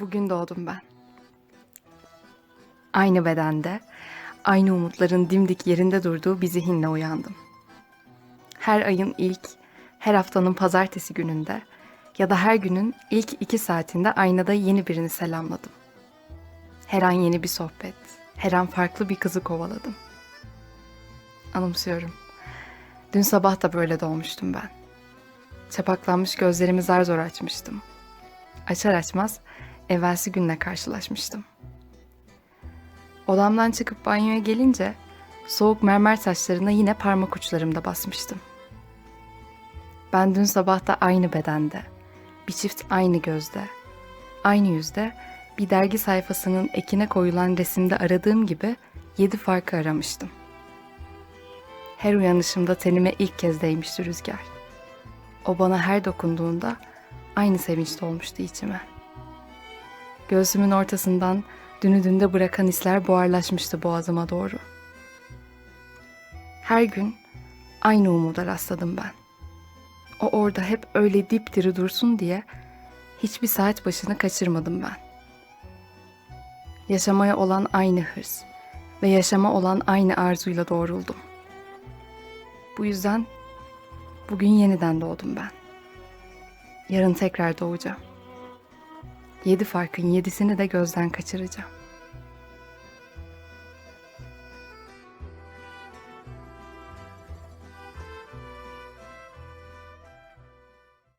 Bugün doğdum ben. Aynı bedende, aynı umutların dimdik yerinde durduğu bir zihinle uyandım. Her ayın ilk, her haftanın pazartesi gününde ya da her günün ilk iki saatinde aynada yeni birini selamladım. Her an yeni bir sohbet, her an farklı bir kızı kovaladım. Anımsıyorum. Dün sabah da böyle doğmuştum ben. Çapaklanmış gözlerimi zar zor açmıştım. Açar açmaz evvelsi günle karşılaşmıştım. Odamdan çıkıp banyoya gelince soğuk mermer taşlarına yine parmak uçlarımda basmıştım. Ben dün sabah da aynı bedende, bir çift aynı gözde, aynı yüzde, bir dergi sayfasının ekine koyulan resimde aradığım gibi yedi farkı aramıştım. Her uyanışımda tenime ilk kez değmişti rüzgar. O bana her dokunduğunda aynı sevinçte olmuştu içime. Göğsümün ortasından dünü dünde bırakan hisler buharlaşmıştı boğazıma doğru. Her gün aynı umuda rastladım ben. O orada hep öyle dipdiri dursun diye hiçbir saat başını kaçırmadım ben. Yaşamaya olan aynı hırs ve yaşama olan aynı arzuyla doğruldum. Bu yüzden bugün yeniden doğdum ben. Yarın tekrar doğacağım. Yedi farkın yedisini de gözden kaçıracağım.